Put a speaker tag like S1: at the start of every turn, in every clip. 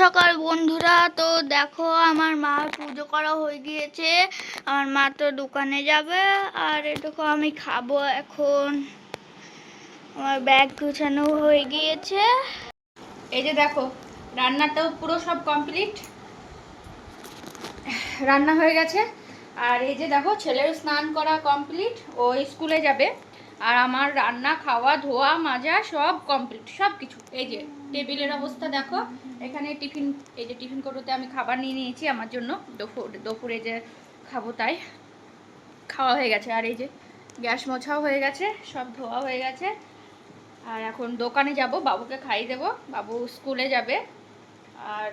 S1: সকাল বন্ধুরা। তো দেখো, আমার মা পুজো করা হয়ে গিয়েছে। আমার মা তো দোকানে যাবে। আর এটুকু আমি খাব এখন। আমার ব্যাগ গুছানো হয়ে গিয়েছে।
S2: এই যে দেখো, রান্নাটাও পুরো সব কমপ্লিট রান্না হয়ে গেছে। আর এই যে দেখো, ছেলের স্নান করা কমপ্লিট ও স্কুলে যাবে। আর আমার রান্না, খাওয়া, ধোয়া, মাজা সব কমপ্লিট সব কিছু এই যে। টেবিলের অবস্থা দেখো। এখানে টিফিন, এই যে টিফিন কোটোতে আমি খাবার নিয়ে নিয়েছি, আমার জন্য। দুপুর, দুপুরে যে খাব তাই। খাওয়া হয়ে গেছে। আর এই যে গ্যাস মোছাও হয়ে গেছে, সব ধোয়া হয়ে গেছে। আর এখন দোকানে যাব, বাবুকে খাইয়ে দেবো। বাবু স্কুলে যাবে। আর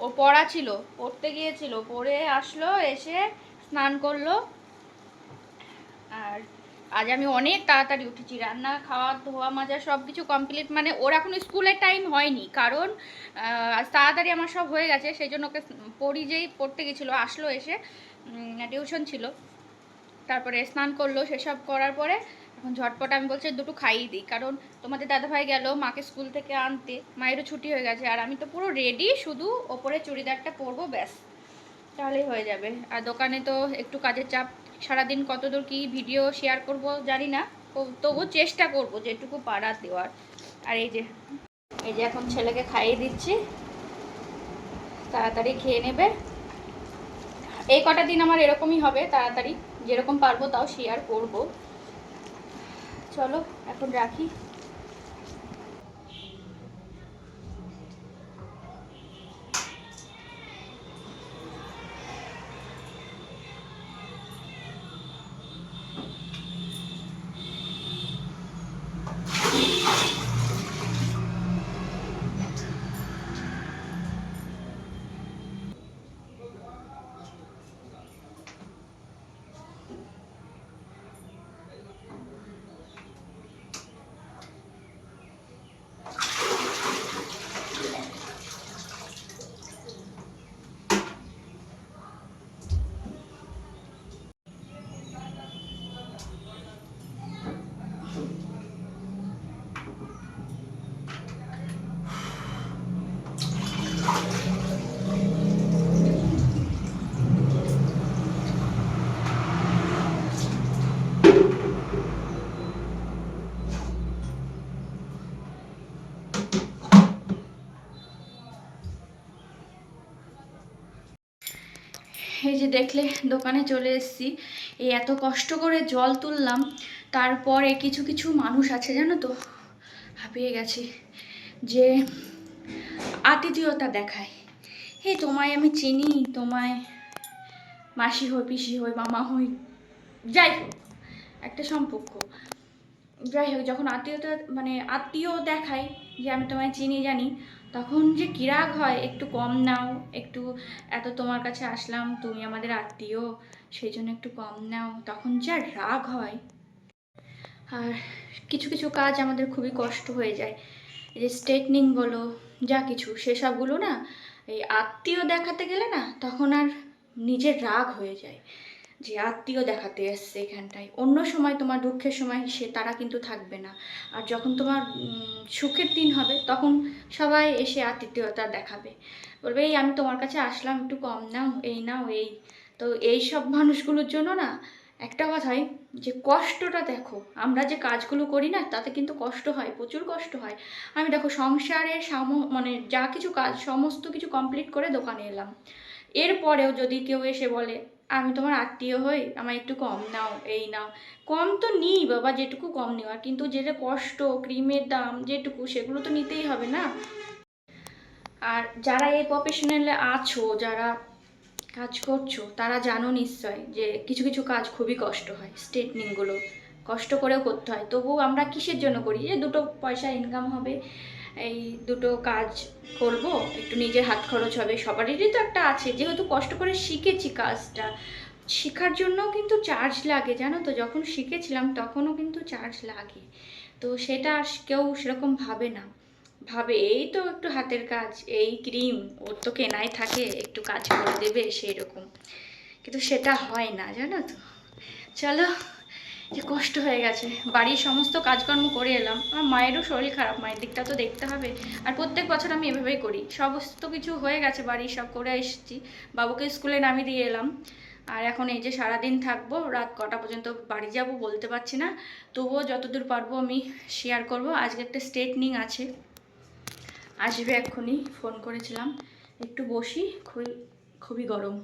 S2: ও পড়া ছিল, পড়তে গিয়েছিল। পড়ে আসলো, এসে স্নান করল। আর আজ আমি অনেক তাড়াতাড়ি উঠেছি। রান্না, খাওয়া, ধোয়া, মাজা সব কিছু কমপ্লিট মানে ওর এখন স্কুলের টাইম হয়নি। কারণ আজ তাড়াতাড়ি আমার সব হয়ে গেছে, সেই জন্য ওকে পড়ি যেই পড়তে গেছিল, আসলো এসে টিউশন ছিল। তারপরে স্নান করল, সেসব করার পরে এখন ঝটপট আমি বলছি দুটো খাইয়ে দিই। কারণ তোমাদের দাদাভাই গেল মাকে স্কুল থেকে আনতে, মায়েরও ছুটি হয়ে গেছে। আর আমি তো পুরো রেডি শুধু ওপরে চুড়িদারটা পরবো, ব্যাস। তাহলেই হয়ে যাবে। আর দোকানে তো একটু কাজের চাপ। সারাদিন কতদূর কি ভিডিও শেয়ার করব জানি না। তবু চেষ্টা করব যেটুকু পাড়া দেওয়ার। আর এই যে এই যে এখন ছেলেকে খাইয়ে দিচ্ছি। তাড়াতাড়ি খেয়ে নেবে। এই কটা দিন আমার এরকমই হবে তাড়াতাড়ি। যেরকম পারব তাও শেয়ার করব। চলো, এখন রাখি এই দেখলে দোকানে চলে এসেছি। এই এত কষ্ট করে জল তুললাম, তারপরে কিছু কিছু মানুষ আছে জানো তো? হাঁপিয়ে গেছি যে আতিথেয়তা দেখায়। হে, তোমায় আমি চিনি, তোমায় মাসি হই, পিসি হই, মামা হই, যাই হোক, একটা সম্পর্ক। যাই হোক, যখন আত্মীয়তা মানে আত্মীয় দেখায় যে আমি তোমায় চিনি, জানি তখন যে কিরাগ হয়, একটু কম নাও, একটু, এত তোমার কাছে আসলাম, তুমি আমাদের আত্মীয়, সেই জন্য একটু কম নাও। তখন যা রাগ হয়। আর কিছু কিছু কাজ আমাদের খুবই কষ্ট হয়ে যায়। এই যে স্ট্রেটনিং বলো, যা কিছু, সেসবগুলো না, এই আত্মীয় দেখাতে গেলে না, তখন আর নিজের রাগ হয়ে যায়। যে আত্মীয় দেখাতে এসছে এখানটায়। অন্য সময় তোমার দুঃখের সময় সে, তারা কিন্তু থাকবে না। আর যখন তোমার সুখের দিন হবে, তখন সবাই এসে আতিথেয়তা দেখাবে। বলবে, এই, আমি তোমার কাছে আসলাম, একটু কম নাও, এই নাও, এই। তো এই সব মানুষগুলোর জন্য না, একটা কথাই যে, কষ্টটা দেখো। আমরা যে কাজগুলো করি না, তাতে কিন্তু কষ্ট হয়, প্রচুর কষ্ট হয়। আমি দেখো সংসারের সাম মানে যা কিছু কাজ, সমস্ত কিছু কমপ্লিট করে দোকানে এলাম। এরপরেও যদি কেউ এসে বলে আমি তোমার আত্মীয় হই আমার একটু কম নাও, এই নাও। কম তো নিই বাবা, যেটুকু কম নেওয়ার। কিন্তু যেটা কষ্ট, ক্রিমের দাম, যেটুকু, সেগুলো তো নিতেই হবে না? আর যারা এই প্রফেশনালে আছো, যারা কাজ করছ, তারা জানো নিশ্চয় যে কিছু কিছু কাজ খুবই কষ্ট হয় স্ট্রেটনিংগুলো কষ্ট করেও করতে হয়। তবু আমরা কিসের জন্য করি? যে দুটো পয়সা ইনকাম হবে। এই দুটো কাজ করব, একটু নিজের হাত খরচ হবে, সবারই তো একটা আছে। যেহেতু কষ্ট করে শিখেছি কাজটা, শেখার জন্য কিন্তু চার্জ লাগে, জানো তো? যখন শিখেছিলাম তখনও কিন্তু চার্জ লাগে। তো সেটা আর কেউ সেরকম ভাবে না। ভাবে, এই তো একটু হাতের কাজ, এই ক্রিম, ওর তো কেনাই থাকে, একটু কাজ করে দেবে সেই রকম কিন্তু সেটা হয় না, জানো তো? চলো যে কষ্ট হয়ে গেছে। বাড়ির সমস্ত কাজকর্ম করে এলাম। আমার মায়েরও শরীর খারাপ, মায়ের দিকটা তো দেখতে হবে। আর প্রত্যেক বছর আমি এভাবেই করি। সমস্ত কিছু হয়ে গেছে বাড়ির, সব করে এসেছি। বাবুকে স্কুলে নামিয়ে দিয়ে এলাম। আর এখন এই যে সারাদিন থাকব, রাত কটা পর্যন্ত বাড়ি যাব বলতে পারছি না। তবুও যতদূর পারব আমি শেয়ার করব। আজকে একটা স্ট্রেটনিং আছে। আসবে এক্ষুনি ফোন করেছিলাম। একটু বসি, খুবই খুবই গরম।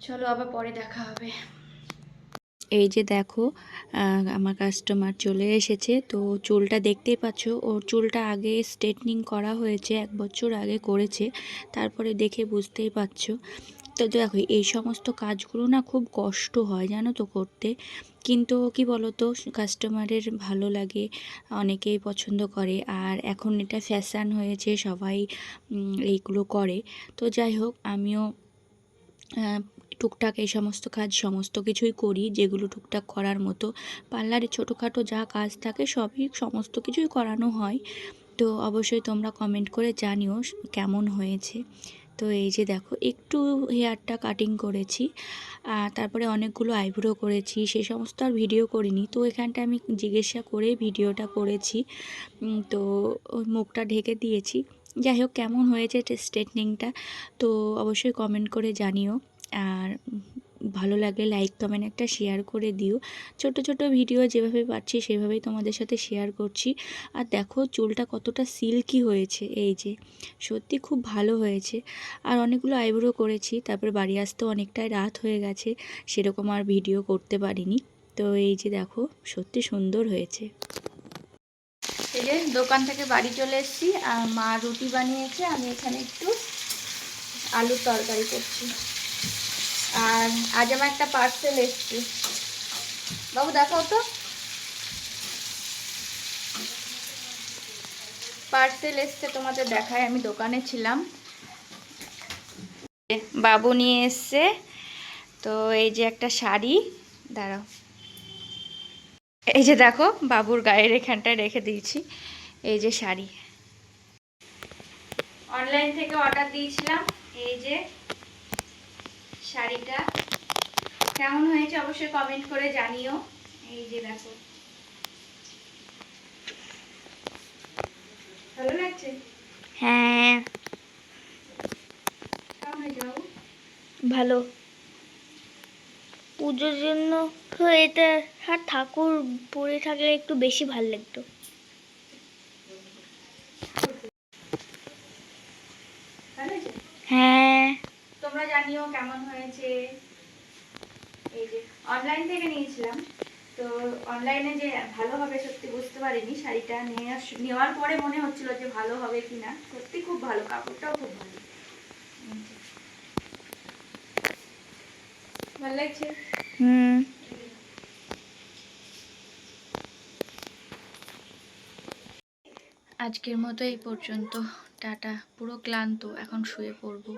S2: চলো আবার পরে দেখা হবে।
S3: এই যে দেখো আমার কাস্টমার চলে এসেছে। তো চুলটা দেখতেই পাচ্ছ, ওর চুলটা আগে স্ট্রেটনিং করা হয়েছে, এক বছর আগে করেছে। তারপরে দেখে বুঝতেই পারছ তো দেখো, এই সমস্ত কাজগুলো না খুব কষ্ট হয়, জানো তো করতে। কিন্তু কি বলো তো কাস্টমারের ভালো লাগে, অনেকেই পছন্দ করে। আর এখন এটা ফ্যাশান হয়েছে, সবাই এইগুলো করে। তো যাই হোক, আমিও টুকটাক এই সমস্ত কাজ সমস্ত কিছুই করি, যেগুলো টুকটাক করার মতো। পার্লারে ছোটোখাটো যা কাজ থাকে সবই সমস্ত কিছুই করানো হয়। তো অবশ্যই তোমরা কমেন্ট করে জানিও কেমন হয়েছে। তো এই যে দেখো, একটু হেয়ারটা কাটিং করেছি তারপরে অনেকগুলো আইব্রো করেছি সেই সমস্ত আর ভিডিও করিনি। তো এখানটা আমি জিজ্ঞাসা করে ভিডিওটা করেছি। তো মুখটা ঢেকে দিয়েছি। যাই হোক, কেমন হয়েছে স্ট্রেটনিংটা তো অবশ্যই কমেন্ট করে জানিও। আর ভালো লাগলে লাইক কমেন্ট একটা শেয়ার করে দিও। ছোট ছোট ভিডিও যেভাবে পাচ্ছি সেভাবেই তোমাদের সাথে শেয়ার করছি। আর দেখো চুলটা কতটা সিল্কি হয়েছে, এই যে। সত্যি খুব ভালো হয়েছে। আর অনেকগুলো আইব্রো করেছি, তারপর বাড়ি আসতেও অনেকটাই রাত হয়ে গেছে, সেরকম আর ভিডিও করতে পারিনি। তো এই যে দেখো, সত্যি সুন্দর হয়েছে।
S2: এই যে দোকান থেকে বাড়ি চলে এসেছি, আর মা রুটি বানিয়েছে, আমি এখানে একটু আলুর তরকারি করছি। আর আজ আমার একটা পার্সেল এসছে। বাবু, দেখাও তো। পার্সেল এসছে তোমাদের দেখায়, আমি দোকানে ছিলাম। বাবু নিয়ে এসছে। তো এই যে একটা শাড়ি, দাঁড়াও। এই যে দেখো, বাবুর গায়ের এখানটায় রেখে দিয়েছি, এই যে শাড়ি। অনলাইন থেকে অর্ডার দিয়েছিলাম, এই যে শাড়িটা। কেমন হয়েছে অবশ্যই কমেন্ট করে জানিও। এই যে দেখো। ভালো লাগছে?
S1: হ্যাঁ। ভালো। পুজোর জন্য তো এটা আর ঠাকুর পরে থাকলে একটু বেশি ভালো লাগতো
S2: ভালো হয়েছে
S1: হ্যাঁ
S2: তোমরা জানিও কেমন হয়েছে? এই যে অনলাইন থেকে নিয়েছিলাম। তো অনলাইনে যে ভালো হবে সত্যি বুঝতে পারিনি শাড়িটা নিয়ে নেওয়ার পরে মনে হচ্ছিল যে ভালো হবে কিনা। সত্যি খুব ভালো কাপড়টাও খুব ভালো। ভালো লাগছে?
S1: হুম।
S2: আজকের মতো এই পর্যন্ত। টাটা পুরো ক্লান্ত এখন শুয়ে পড়ব।